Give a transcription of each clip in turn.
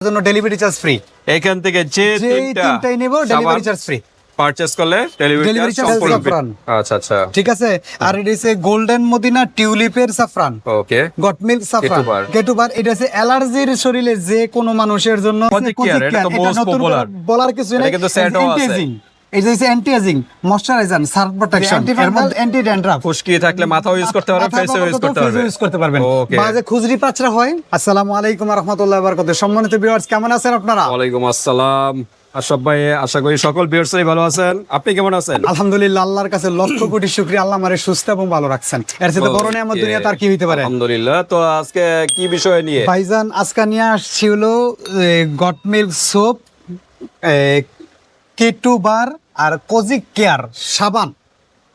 জন্য delivery charge free এখান থেকে যে তিনটাই নেব ডেলিভারি চার্জ ফ্রি পারচেজ করলে ডেলিভারি চার্জ সাফরান আচ্ছা আচ্ছা। ঠিক আছে? আর এটা হচ্ছে golden Madina টিউলিপের saffron okay goat milk saffron. কেটুবার এটা হচ্ছে অ্যালার্জির শরীরে যে কোনো মানুষের জন্য এটা তো বলার কিছু নেই। কিন্তু আছে। এই যে অ্যান্টি এজিং ময়শ্চারাইজার প্রোটেকশন এর মধ্যে অ্যান্টি ড্যান্ড্রাফ খুশকি থাকলে মাথাও ইউজ করতে পারবেন ফেসও ইউজ করতে পারবেন। ইউজ করতে পারবেন। যে খুজরি পাচরা হয়। আসসালামু আলাইকুম ওয়া রাহমাতুল্লাহি ওয়া বারাকাতুহু সম্মানিত ভিউয়ার্স কেমন আছেন আপনারা? ওয়ালাইকুম আসসালাম। আশরাফ ভাই আশা করি সকল ভিউয়ার্সই ভালো আছেন। আপনি কেমন আছেন? আলহামদুলিল্লাহ আল্লাহর কাছে লক্ষ কোটি শুকরিয়া। আল্লাহ আমারে সুস্থ এবং ভালো রাখছেন। এর সাথে বড় নিয়ামত দুনিয়া তার কি হইতে পারে? আলহামদুলিল্লাহ। তো আজকে কি বিষয় নিয়ে? ভাইজান আজকে নিয়ে আসছি হলো goat milk soap K two bar আর কোজিক কেয়ার সাবান।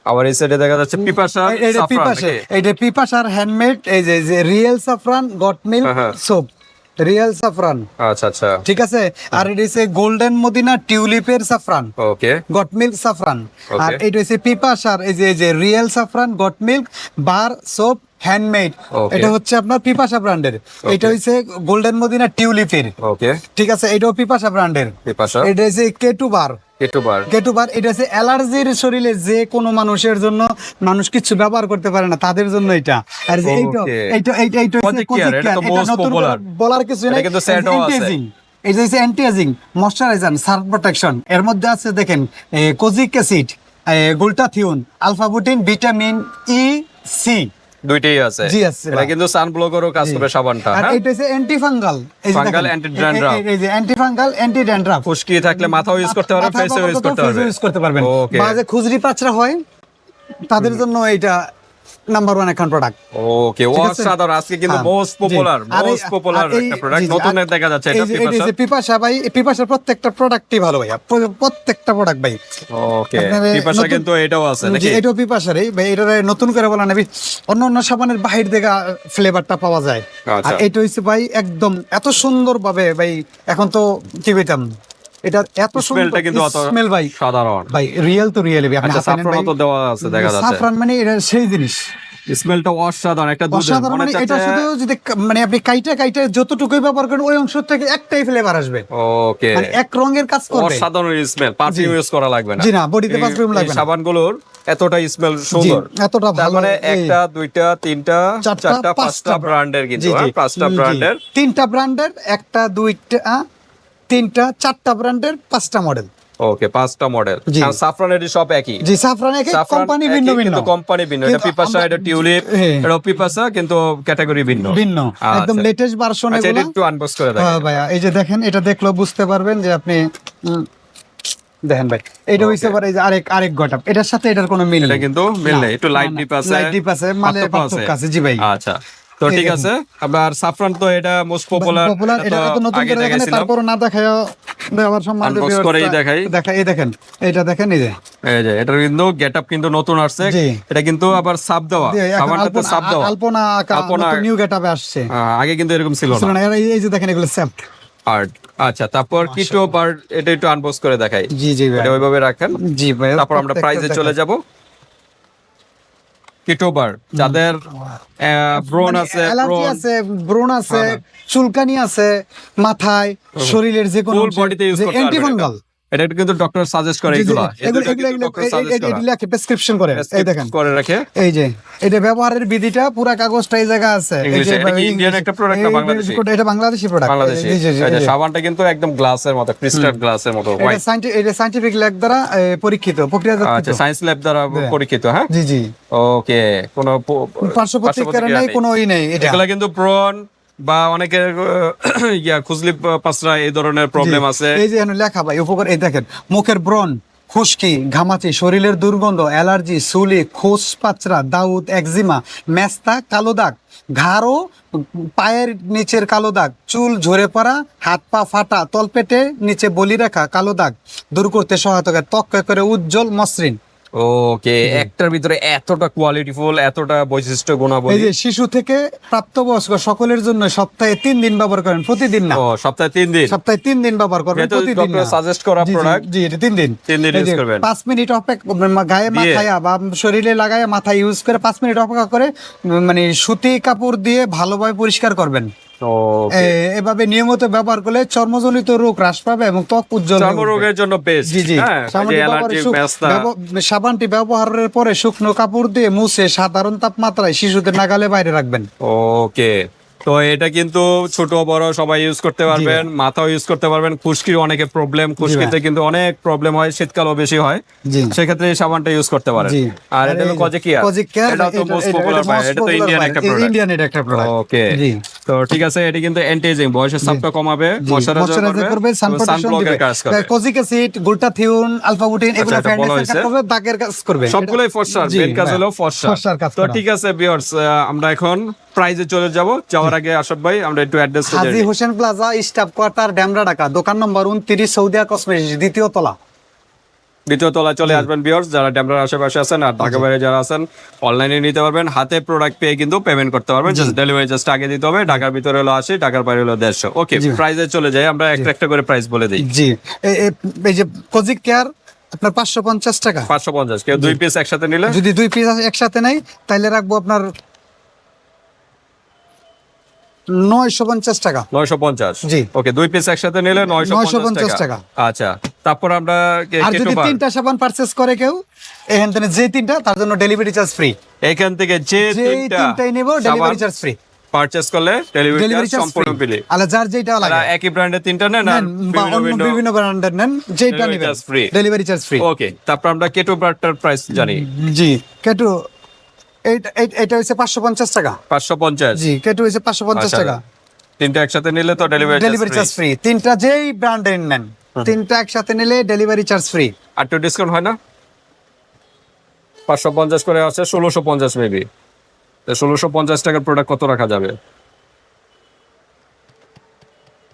আবার এই সাইডে দেখা যাচ্ছে পিপাসা saffron পিপাসে? এইটা পিপাসার হ্যান্ডমেড এই যে real saffron goat milk. Soap real saffron আচ্ছা আচ্ছা। ঠিক আছে? আর এটা হচ্ছে golden Madina টিউলিপের saffron okay goat milk saffron. আর এটা হচ্ছে পিপাসার এই যে এই যে real saffron goat milk bar soap handmade এটা হচ্ছে আপনার পিপাসা ব্র্যান্ডের। এটা হচ্ছে গোল্ডেন মদিনা টিউলিপের ওকে ঠিক আছে এটাও পিপাসা ব্র্যান্ডের। পিপাসা। এটা হচ্ছে কেটু বার একটু বার কেটু বার এটা হচ্ছে অ্যালার্জির শরীরে যে কোনো মানুষের জন্য মানুষ কিছু ব্যবহার করতে পারে না তাদের জন্য এটা। আর এইটা এইটা এইটা নতুন বলার কিছু নেই। কিন্তু set আছে। এটা হচ্ছে anti ageing moisturiser surf protection এর মধ্যে আছে দেখেন kojic acid glutathione alpha arbutin vitamin E C দুইটাই আছে। জি আছে, এটা। কিন্তু সানব্লকেরও কাজ করে সাবানটা আর হ্যাঁ? এটা হচ্ছে anti fungal fungal anti dandruff এই যে অ্যান্টি ফাঙ্গাল অ্যান্টি ড্যান্ড্রাফ খুশকি থাকলে মাথাও ইউজ করতে পারবেন ফেসেও ইউজ করতে পারবেন। ইউজ করতে পারবেন। বা খুজরি পাচরা হয় তাদের জন্য এটা নাম্বার ওয়ান এখন প্রোডাক্ট ওকে? অসাধারণ। আজকে কিন্তু মোস্ট পপুলার মোস্ট পপুলার একটা প্রোডাক্ট নতুন দেখা যাচ্ছে এটা পিপাসা পিপাসা ভাই পিপাসার প্রত্যেকটা প্রোডাক্টই ভালো প্র- প্রত্যেকটা প্রোডাক্ট ভাই। ওকে পিপাসা কিন্তু এটাও আছে নাকি? এটাও পিপাসার এই ভাই এটা নতুন করে বলা নেবি অন্য অন্য সাবানের বাহির থেকে ফ্লেভারটা পাওয়া যায়। আচ্ছা। আর এটা হচ্ছে ভাই একদম এত সুন্দর ভাবে ভাই এখন তো কি কইতাম? এটার এত স্মেলটা কিন্তু অত স্মেল ভাই। সাধারণ। ভাই রিয়েল তো রিয়েল আপনি আচ্ছা ভাই তো দেওয়া আছে দেখা যাচ্ছে। সাফরান মানে এটা সেই জিনিস। স্মেলটা অসাধারণ একটা দুধের মনে মানে এটা শুধু যদি মানে আপনি কাইটা কাইটা যতটুকুই ব্যবহার করেন ওই অংশ থেকে একটাই ফ্লেভার আসবে। ওকে মানে এক রঙের কাজ করবে। অসাধারণ স্মেল পারফিউম ইউজ করা লাগবে না। জি না, এই- perfume লাগবে না। সাবানগুলোর এতটা স্মেল সুন্দর। এতটা ভালো মানে একটা দুইটা তিনটা চারটা, পাঁচটা ব্র্যান্ডের কিন্তু হ্যাঁ, পাঁচটা ব্র্যান্ডের তিনটা ব্র্যান্ডের একটা দুইটা তিনটা চারটা ব্র্যান্ডের পাঁচটা মডেল ওকে পাঁচটা মডেল। সাফরানের সব একই। জি সাফরান এক সাফরান কোম্পানি ভিন্ন ভিন্ন। কোম্পানি ভিন্ন। এটা পিপাসা এটা টিউলিপ। এটা পিপাসা কিন্তু ক্যাটাগরি ভিন্ন। ভিন্ন। আচ্ছা। একদম লেটেস্ট ভার্সন আচ্ছা এগুলো। একটু আনবক্স করে দেখেন। হ্যাঁ ভাইয়া এই যে দেখেন এটা দেখল বুঝতে পারবেন যে আপনি দেখেন ভাই এটা হইছে পরে যে আরেক আরেক এটার সাথে এটার কোনো মিল নেই। কিন্তু মিল নেই একটু লাইট ডিপ আছে লাইট ডিপ আছে। মানে পার্থক্য আছে। জি ভাই। আচ্ছা। তো ঠিক আছে আবার সাফরান তো এটা মোস্ট পপুলার এটা তো নতুন করে দেখাইছিলাম। তারপর না দেখায় আবার সম্মান Unbox করেই দেখাই। দেখা এই দেখেন এটা দেখেন এই যে। এই যে এটার কিন্তু গেটআপ কিন্তু নতুন আসছে। এটা কিন্তু আবার সাপ দেওয়া। এখন সাবানটাতে সাপ দেওয়া। আলপনা আলপনা- নিউ গেটআপে আসছে। আগে কিন্তু এরকম ছিল না। এই যে দেখেন এগুলো সেফট আর্ট আচ্ছা তারপর কিটো পার্ট এটা একটু আনবক্স করে দেখাই। জি জি ভাই। এটা ওইভাবে রাখেন। জি ভাই তারপর আমরা প্রাইজে চলে যাব। কিটোবার যাদের ব্রোন আছে অ্যালার্জি ব্রোন আছে ব্রণ আছে চুলকানি আছে মাথায় শরীরের যে কোনো বডিতে ইউজ অ্যান্টিফাঙ্গাল এটা। কিন্তু ডক্টর সাজেস্ট করে এগুলা। লেখে প্রেসক্রিপশন করে। এই দেখেন। করে রাখে। এই যে এটা ব্যবহারের বিধিটা পুরা কাগজটা এই জায়গা আছে। Indian একটা না বাংলাদেশি? এটা বাংলাদেশি প্রোডাক্ট বাংলাদেশি সাবানটা কিন্তু একদম গ্লাসের মতো ক্রিস্টাল গ্লাসের মতো এটা হোয়াইট এটা সাইন্টিফিক ল্যাব দ্বারা পরীক্ষিত প্রক্রিয়াজাত আচ্ছা সায়েন্স ল্যাব দ্বারা পরীক্ষিত হ্যাঁ? জি জি। ওকে কোন পার্শ্ব প্রতিক্রিয়া নেই কোনো ই নেই এটা। এগুলা কিন্তু প্রন বা অনেকের আহ, ইয়া খুজলি পাসরা এই ধরনের প্রবলেম আছে। এই যে লেখা ভাই উপকার এই দেখেন মুখের ব্রণ খুশকি ঘামাচি শরীরের দুর্গন্ধ অ্যালার্জি সুলি খোস পাচরা দাউদ একজিমা মেস্তা কালো দাগ ঘাড় পায়ের নিচের কালো দাগ চুল ঝরে পড়া হাত পা ফাটা তলপেটে নিচে বলি রাখা কালো দাগ দূর করতে সহায়তা করে ত্বক করে উজ্জ্বল মসৃণ। ওকে একটার ভিতরে এতটা কোয়ালিটিফুল এতটা বৈশিষ্ট্য এই গুণাবলী যে শিশু থেকে প্রাপ্তবয়স্ক সকলের জন্য সপ্তাহে তিন দিন ব্যবহার করেন প্রতিদিন না? ও সপ্তাহে তিন দিন? সপ্তাহে তিন দিন ব্যবহার করবেন প্রতিদিন না। সাজেস্ট করা প্রোডাক্ট জি এটা তিন দিন। তিন দিন এই যে করবেন। পাঁচ মিনিট অপেক্ষা গায়ে মাথায় বা শরীরে লাগায় মাথায় ইউজ করে পাঁচ মিনিট অপেক্ষা করে মানে সুতি কাপড় দিয়ে ভালোভাবে পরিষ্কার করবেন। এভাবে নিয়মিত ব্যবহার করলে চর্মজনিত রোগ হ্রাস পাবে এবং ত্বক উজ্জ্বল হয়ে রোগের জন্য বেস্ট জি জি। হ্যাঁ সাবানটি ব্যবহারের পরে শুকনো কাপড় দিয়ে মুছে সাধারণ তাপমাত্রায় শিশুদের নাগালে বাইরে রাখবেন। ওকে। তো এটা কিন্তু ছোট বড় সবাই ইউজ করতে পারবেন মাথাও ইউজ করতে পারবেন। খুশকির অনেকে প্রবলেম খুশকিতে কিন্তু অনেক প্রবলেম হয় শীতকালও বেশি হয়। সেক্ষেত্রে এই সাবানটা ইউজ করতে পারেন। আর এটা হলো কজে কেয়ার এটা তো মোস্ট পপুলার এটা তো ইন্ডিয়ান একটা প্রোডাক্ট ইন্ডিয়ান এটা একটা প্রোডাক্ট ওকে জি। তো ঠিক আছে এটা কিন্তু অ্যান্টিএজিং বয়সের কমাবে ময়শ্চারাইজার করবে সানব্লকের কাজ করবে kojic acid glutathione alpha arbutin এগুলো। কাজ করবে দাগের কাজ করবে। সবগুলোই ফর্সার মেন কাজ হ্যাঁ। হলো ফর্সার তো ঠিক আছে ভিউয়ার্স আমরা এখন প্রাইজে চলে যাব। যাওয়ার আগে আশরাফ ভাই আমরা একটু address Haji Hossain plaza staff quarter Demra Dhaka দোকান নম্বর উনত্রিশ সৌদিয়া কসমেটিক্স দ্বিতীয় তলা। দ্বিতীয় তলায় চলে আসবেন ভিউয়ার্স যারা ড্যামরার আশেপাশে আছেন আর ঢাকা বাইরে যারা আছেন অনলাইনে নিতে পারবেন। হাতে প্রোডাক্ট পেয়ে কিন্তু পেমেন্ট করতে পারবেন। ডেলিভারি জাস্ট আগে দিতে হবে ঢাকার ভিতরে হলো আশি ঢাকার বাইরে হলো দেড়শো। ওকে প্রাইজে চলে যাই আমরা একটা একটা করে প্রাইস বলে দিই। জি। এই যে কজিক কেয়ার আপনার পাঁচশো পঞ্চাশ টাকা। পাঁচশো পঞ্চাশ কেউ দুই পিস একসাথে নিলে? যদি দুই পিস একসাথে নেই তাহলে রাখব আপনার নয়শো পঞ্চাশ টাকা। নয়শো পঞ্চাশ? জি। ওকে দুই পিস একসাথে নিলে 950 টাকা। আচ্ছা তারপর আমরা আর যদি তিনটা সাবান পারচেস করে কেউ এখান থেকে যে তিনটা তার জন্য ডেলিভারি চার্জ ফ্রি এখান থেকে যে যে তিনটাই নেব ডেলিভারি চার্জ ফ্রি পারচেস করলে ডেলিভারি চার্জ সম্পূর্ণ ফ্রি আলা যার যেটা লাগে। একই ব্র্যান্ডের তিনটা নেন আর বা বিভিন্ন ব্র্যান্ডের নেন যেটা নেবেন। ডেলিভারি চার্জ ফ্রি ওকে তারপর আমরা কেটো ব্রাটার প্রাইস জানি। জি কেটু এটা হচ্ছে পাঁচশো পঞ্চাশ টাকা। পাঁচশো পঞ্চাশ? জি কেটু হচ্ছে পাঁচশো পঞ্চাশ আচ্ছা, টাকা। তিনটা একসাথে নিলে তো ডেলিভারি ডেলিভারি চার্জ ফ্রি তিনটা যেই ব্র্যান্ডের নেন তিনটা একসাথে নিলে ডেলিভারি চার্জ ফ্রি আর একটু ডিসকাউন্ট হয় না? পাঁচশো পঞ্চাশ করে আছে ষোলোশো পঞ্চাশ মেবি ষোলোশো পঞ্চাশ টাকার প্রোডাক্ট কত রাখা যাবে?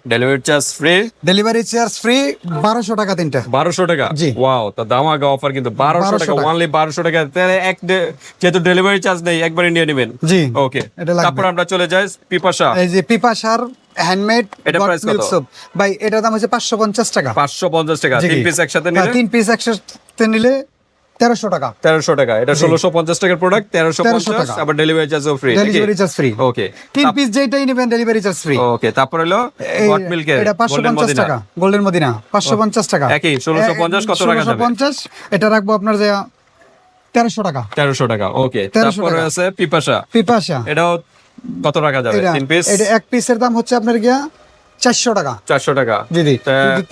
Delivery charge free delivery charge free বারোশো টাকা তিনটা। বারোশো টাকা? জি। ওয়াও তা দামাগা অফার কিন্তু বারোশো টাকা। বারোশো টাকা। তাহলে এক যেহেতু ডেলিভারি চার্জ নেই একবারে নিয়ে নেবেন। জি ওকে তারপর আমরা চলে যাই পিপাসা। এই যে পিপাসার হ্যান্ডমেড এটা price কত? ভাই এটার দাম হচ্ছে পাঁচশো পঞ্চাশ টাকা। পাঁচশো পঞ্চাশ টাকা। তিন পিস একসাথে হ্যাঁ, নিলে? তিন পিস একসাথে নিলে তেরোশো টাকা। তেরোশো টাকা। এটা ষোলোশো পঞ্চাশ টাকার প্রোডাক্ট তেরোশো 1300 পঞ্চাশ টাকা। আবার ডেলিভারি চার্জও free delivery charge free okay তিন পিস যেটাই নেবেন ডেলিভারি চার্জ ফ্রি ওকে তারপর হলো হট মিল্কের এটা পাঁচশো পঞ্চাশ টাকা গোল্ডেন মদিনা পাঁচশো পঞ্চাশ টাকা। একই, 1650 কত রাখা যাবে? পঞ্চাশ এটা রাখব আপনার যে তেরোশো টাকা। তেরোশো টাকা ওকে 1300 তারপরে টাকা। আছে পিপাসা। পিপাসা। এটাও কত রাখা যাবে? তিন পিস এটা এক পিসের দাম হচ্ছে আপনার গিয়া চারশো টাকা। চারশো টাকা। যদি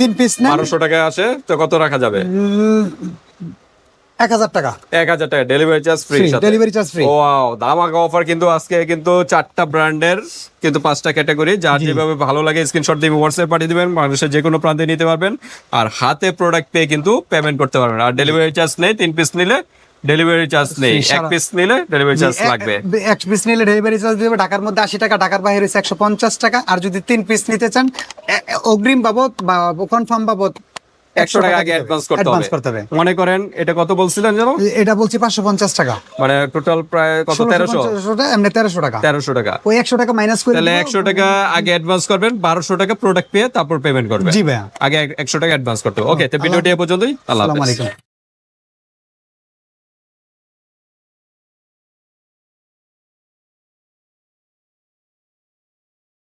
তিন পিস নেন। বারোশো টাকা আসে তো কত রাখা যাবে? এক হাজার টাকা। এক হাজার টাকা delivery charge free delivery charge free। Wow ধামাকা অফার কিন্তু আজকে কিন্তু চারটা ব্র্যান্ডের কিন্তু পাঁচটা ক্যাটাগরি যার যেভাবে ভালো লাগে স্ক্রিনশট দিয়ে হোয়াটসঅ্যাপ পাঠিয়ে দিবেন বাংলাদেশের যে কোনো প্রান্তে নিতে পারবেন। আর হাতে প্রোডাক্ট পেয়ে কিন্তু পেমেন্ট করতে পারবেন। আর ডেলিভারি চার্জ নেই তিন পিস নিলে ডেলিভারি চার্জ নেই। এক পিস নিলে ডেলিভারি চার্জ লাগবে। এক পিস নিলে ডেলিভারি চার্জ দিবে ঢাকার মধ্যে আশি টাকা ঢাকার বাইরে একশো পঞ্চাশ টাকা। আর যদি তিন পিস নিতে চান অগ্রিম বাবদ বা কনফার্ম বাবদ একশো টাকা আগে অ্যাডভান্স করতে হবে। করতে হবে। মনে করেন এটা কত বলছিলেন জানো এটা বলছি পাঁচশো পঞ্চাশ টাকা। মানে টোটাল প্রায় কত? তেরোশো? টাকা, এমনি তেরোশো টাকা। তেরোশো টাকা। ওই একশো টাকা মাইনাস করে তাহলে একশো টাকা আগে অ্যাডভান্স করবেন বারোশো টাকা প্রোডাক্ট পেয়ে তারপর পেমেন্ট করবেন। জি ভাইয়া। আগে একশো টাকা অ্যাডভান্স করতে হবে। ওকে তো ভিডিওটি এ পর্যন্তই। আল্লাহ আসসালামু আলাইকুম।